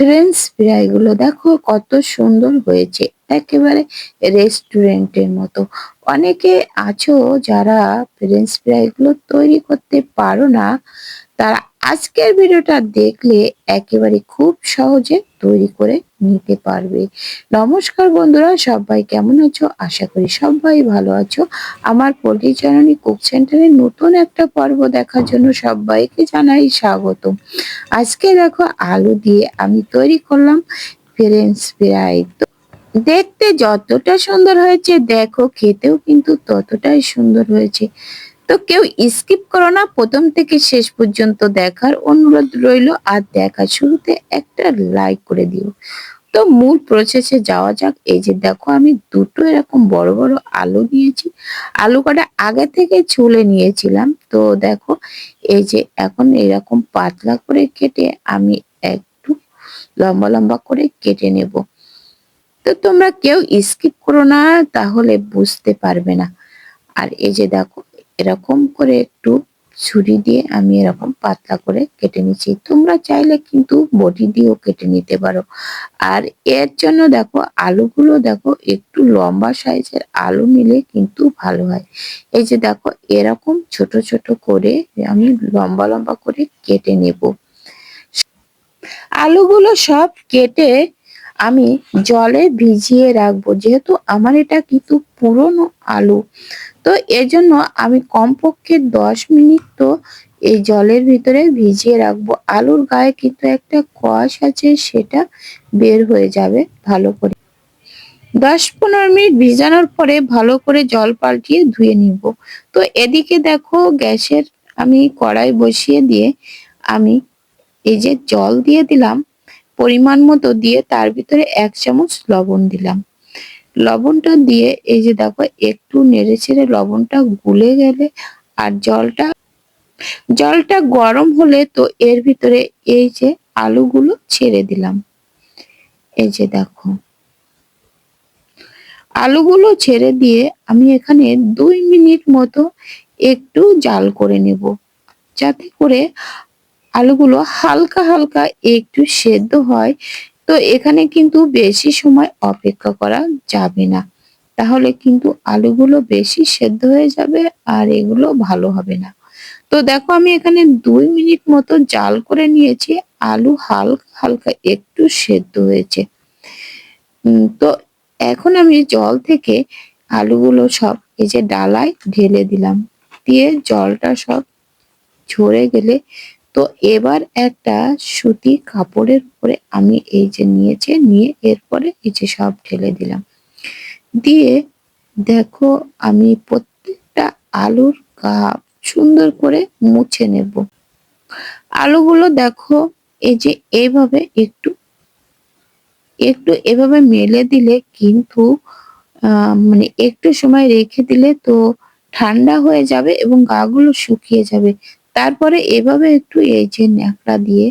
French ফ্রাইগুলো দেখো কত সুন্দর হয়েছে। একেবারে রেস্টুরেন্টের মতো। অনেকে আছো যারা ফ্রেঞ্চ ফ্রাইগুলো তৈরি করতে পারো না। তারা আজকের ভিডিওটা দেখলে একেবারে খুব সহজে তৈরি করে নিতে পারবে। নমস্কার বন্ধুরা, সবাই কেমন আছো? আশা করি সবাই ভালো আছো। আমার পোলট্রি পরিচালনী কুক সেন্টারে নতুন একটা পর্ব দেখার জন্য সবাইকে জানাই স্বাগত। আজকে দেখো আলু দিয়ে আমি তৈরি করলাম ফ্রেঞ্চ ফ্রাই। দেখতে যতটা সুন্দর হয়েছে, দেখো খেতেও কিন্তু ততটাই সুন্দর হয়েছে। তো কেউ স্কিপ করো না, প্রথম থেকে শেষ পর্যন্ত দেখার অনুরোধ রইল, আর দেখা শুরুতে একটা লাইক করে দিও। তো মূল প্রসেসে যাওয়া যাক, এই যে দেখো আমি দুটো এরকম বড় বড় আলু নিয়েছি। আলু কটা আগে থেকে ছুলে নিয়েছিলাম, তো দেখো এই যে এখন এরকম পাতলা করে কেটে আমি একটু লম্বা লম্বা করে কেটে নেব। তো তোমরা কেউ স্কিপ করো না, তাহলে বুঝতে পারবে না। আর এই যে দেখো এরকম করে একটু ছুরি দিয়ে আমি এরকম পাতলা করে কেটে নিচ্ছি। তোমরা চাইলে কিন্তু বটি দিয়েও কেটে নিতে পারো। আর এর জন্য দেখো, আলুগুলো দেখো একটু লম্বা সাইজের আলু নিলে কিন্তু ভালো হয়। এই যে দেখো, এরকম ছোট ছোট করে আমি লম্বা লম্বা করে কেটে নেব। আলুগুলো সব কেটে আমি জলে ভিজিয়ে রাখব, যেহেতু আমার এটা কিন্তু পুরনো আলু। তো এজন্য আমি কমপক্ষে দশ মিনিট তো এই জলের ভিতরে ভিজিয়ে রাখব। আলুর গায়ে কিন্তু একটা কষ আছে, সেটা বের হয়ে যাবে ভালো করে। দশ পনেরো মিনিট ভিজানোর পরে ভালো করে জল পাল্টিয়ে ধুয়ে নিব। তো এদিকে দেখো গ্যাসের আমি কড়াই বসিয়ে দিয়ে আমি এই যে জল দিয়ে দিলাম পরিমাণ মতো দিয়ে তার ভিতরে এক চামচ লবণ দিলাম। লবণটা দিয়ে এই যে দেখো, একটু নেড়ে ছেড়ে লবণটা গুলে গেলে আর জলটা জলটা গরম হলে তো এর ভিতরে এই যে আলুগুলো ছেড়ে দিলাম। এই যে দেখো, আলুগুলো ছেড়ে দিয়ে আমি এখানে দুই মিনিট মতো একটু জাল করে নেব। যাতে করে আলুগুলো হালকা হালকা একটু সেদ্ধ হয়, তো এখানে কিন্তু বেশি সময় অপেক্ষা করা যাবে না। তাহলে কিন্তু আলুগুলো বেশি সেদ্ধ হয়ে যাবে আর এগুলো ভালো হবে না। তো দেখো আমি এখানে দুই মিনিট মতো জাল করে নিয়েছি, আলু হালকা হালকা একটু সেদ্ধ হয়েছে। তো এখন আমি জল থেকে আলুগুলো সব এই যে ডালায় ঢেলে দিলাম, দিয়ে জলটা সব ঝরে গেলে তো এবার একটা সুতি কাপড়ের উপরে আমি এই যে নিয়েছে, নিয়ে এরপরে এই যে সব ঢেলে দিলাম। দিয়ে দেখো আমি প্রত্যেকটা আলুর কাপ সুন্দর করে মুছে নেব। আলুগুলো দেখো এই যে এইভাবে একটু একটু এভাবে মেলে দিলে কিন্তু মানে একটু সময় রেখে দিলে তো ঠান্ডা হয়ে যাবে এবং গাগুলো শুকিয়ে যাবে। তারপরে এভাবে একটু এই যে ন্যাকড়া দিয়ে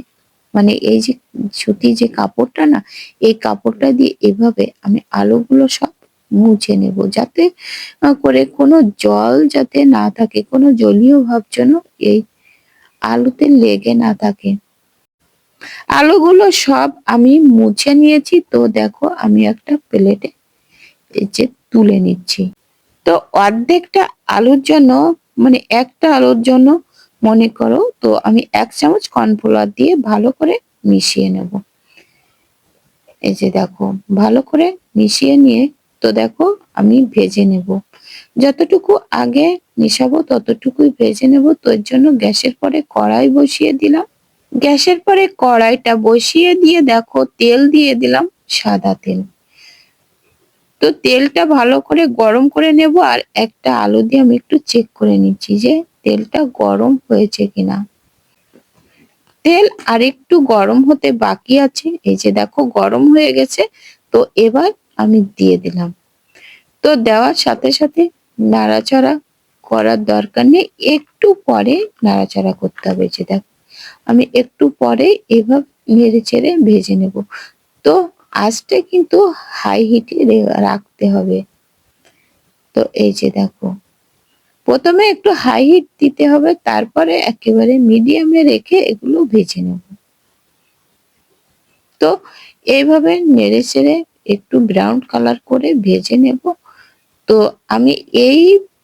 মানে এই যে সুতি যে কাপড়টা না, এই কাপড়টা দিয়ে এভাবে আমি আলুগুলো সব মুছে নেব যাতে করে কোনো জল যাতে না থাকে, কোনো জলীয় ভাব যেন এই আলুতে লেগে না থাকে। আলুগুলো সব আমি মুছে নিয়েছি, তো দেখো আমি একটা প্লেটে যে তুলে নিচ্ছি। তো অর্ধেকটা আলুর জন্য মানে একটা আলুর জন্য মনে করো, তো আমি এক চামচ কর্নফ্লাওয়ার দিয়ে ভালো করে মিশিয়ে নেব। এই যে দেখো, ভালো করে মিশিয়ে নিয়ে, তো দেখো আমি ভেজে নেব। যতটুকু আগে মিশাবো ততটুকুই ভেজে নেব। তোর জন্য গ্যাসের পরে কড়াই বসিয়ে দিলাম। গ্যাসের পরে কড়াইটা বসিয়ে দিয়ে দেখো তেল দিয়ে দিলাম সাদা তেল। তো তেলটা ভালো করে গরম করে নেব আর একটা আলু দিয়ে আমি একটু চেক করে নিচ্ছি যে তেলটা গরম হয়েছে কিনা? তেল আরেকটু গরম হতে বাকি আছে। এই যে দেখো, গরম হয়ে গেছে। তো এবার আমি দিয়ে দিলাম। তো দেওয়ার সাথে সাথে নাড়াচাড়া করার দরকার নেই। একটু পরে নাড়াচাড়া করতে হবে যে দেখো। আমি একটু পরে এভাবে নেড়ে চেড়ে ভেজে নেব। তো আঁচটা কিন্তু হাই হিটে রাখতে হবে। তো এই যে দেখো। প্রথমে একটু হাই হিট দিতে হবে, তারপরে একেবারে মিডিয়ামে রেখে এগুলো ভেজে নেব। তো এইভাবে নেড়ে চেড়ে একটু ব্রাউন কালার করে ভেজে নেব। তো আমি এই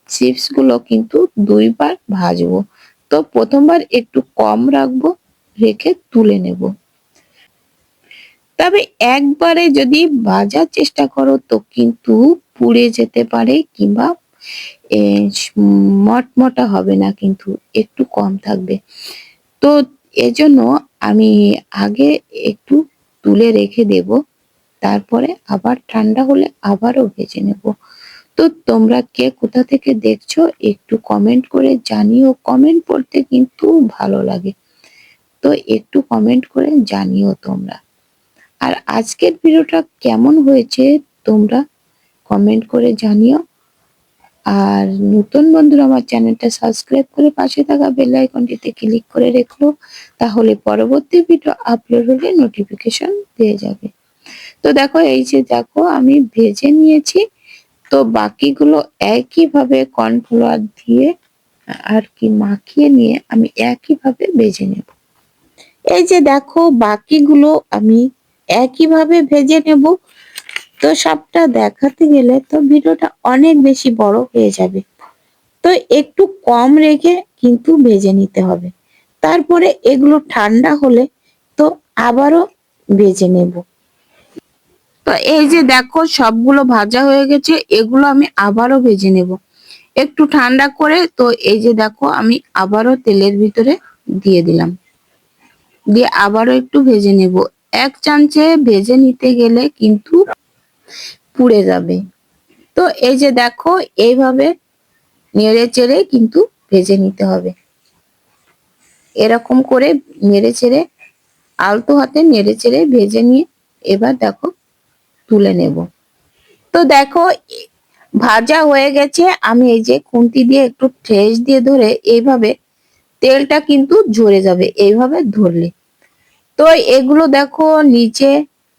চিপসগুলো কিন্তু দুইবার ভাজবো। তো প্রথমবার একটু কম রাখব, রেখে তুলে নেব। তবে একবারে যদি ভাজার চেষ্টা করো, তো কিন্তু পুড়ে যেতে পারে কিংবা মটমটা হবে না, কিন্তু একটু কম থাকবে। তো এজন্য আমি আগে একটু তুলে রেখে দেব, তারপরে আবার ঠান্ডা হলে আবারও ভেজে নেব। তো তোমরা কে কোথা থেকে দেখছ, একটু কমেন্ট করে জানিও। কমেন্ট পড়তে কিন্তু ভালো লাগে। তো একটু কমেন্ট করে জানিও তোমরা। আর আজকের ভিডিওটা কেমন হয়েছে, তোমরা কমেন্ট করে জানিও। আর নতুন বন্ধুরা আমার চ্যানেলটা সাবস্ক্রাইব করে পাশে থাকা বেল আইকনটিতে ক্লিক করে রেখো, তাহলে পরবর্তী ভিডিও আপলোড হলে নোটিফিকেশন পেয়ে যাবে। তো দেখো, এই যে দেখো, আমি ভেজে নিয়েছি। তো বাকিগুলো একইভাবে কর্নফ্লাওয়ার দিয়ে আর কি মাখিয়ে নিয়ে আমি একইভাবে ভেজে নেব। এই যে দেখো, বাকিগুলো আমি একইভাবে ভেজে নেব। তো সবটা দেখাতে গেলে তো ভিডিওটা অনেক বেশি বড় হয়ে যাবে। তো একটু কম রেখে কিন্তু ভেজে নিতে হবে। তারপরে এগুলো ঠান্ডা হলে তো আবারও ভেজে নেব। তো এই যে দেখো সবগুলো ভাজা হয়ে গেছে, এগুলো আমি আবারও ভেজে নেব। একটু ঠান্ডা করে তো এই যে দেখো আমি আবারও তেলের ভিতরে দিয়ে দিলাম। দিয়ে আবারও একটু ভেজে নেব। এক চামচে ভেজে নিতে গেলে কিন্তু পুড়ে যাবে। তো এই যে দেখো, এইভাবে নেড়ে চেড়ে কিন্তু ভেজে নিতে হবে। এরকম করে নেড়ে চেড়ে, আলতো হাতে নেড়ে চেড়ে ভেজে নিয়ে এবার দেখো তুলে নেব। তো দেখো, ভাজা হয়ে গেছে। আমি এই যে খুন্তি দিয়ে একটু ঠেস দিয়ে ধরে এইভাবে তেলটা কিন্তু ঝরে যাবে, এইভাবে ধরলে। তো এগুলো দেখো, নিচে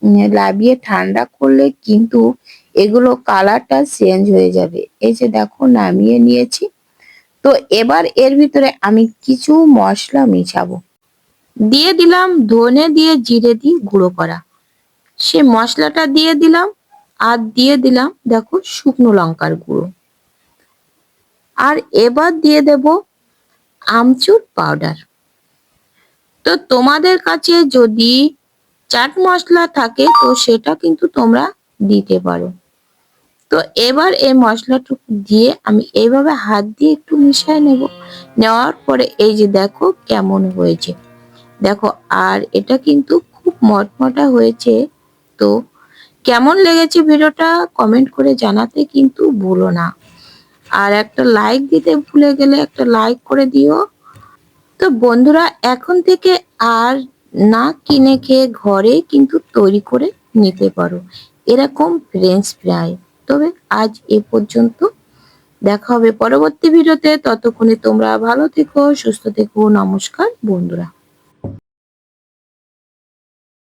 লাভিয়ে ঠান্ডা করলে কিন্তু এগুলো কালারটা চেঞ্জ হয়ে যাবে। এই যে দেখো, নামিয়ে নিয়েছি। তো এবার এর ভিতরে আমি কিছু মশলা মিশাবো। দিয়ে দিলাম ধনে দিয়ে জিরে দিয়ে গুঁড়ো করা। সে মশলাটা দিয়ে দিলাম আর দিয়ে দিলাম দেখো শুকনো লঙ্কার গুঁড়ো। আর এবার দিয়ে দেব আমচুর পাউডার। তো তোমাদের কাছে যদি চাট মশলা থাকে, তো সেটা কিন্তু তোমরা দিতে পারো। তো এবার এই মশলাটুকু দিয়ে আমি এইভাবে হাত দিয়ে একটু মিশিয়ে নেব। নেওয়ার পরে এই যে দেখো কেমন হয়েছে। দেখো, আর এটা কিন্তু খুব মটমটা হয়েছে। তো কেমন লেগেছে ভিডিওটা কমেন্ট করে জানাতে কিন্তু ভুলো না। আর একটা লাইক দিতে ভুলে গেলে একটা লাইক করে দিও। তো বন্ধুরা, এখন থেকে আর না কিনে খেয়ে ঘরে কিন্তু তৈরি করে নিতে পারো। এরকম ফ্রেঞ্চ ফ্রাই তবে আজ এ পর্যন্ত দেখা হবে পরবর্তী ভিডিওতে। ততক্ষণে তোমরা ভালো থেকো, সুস্থ থেকো। নমস্কার, বন্ধুরা।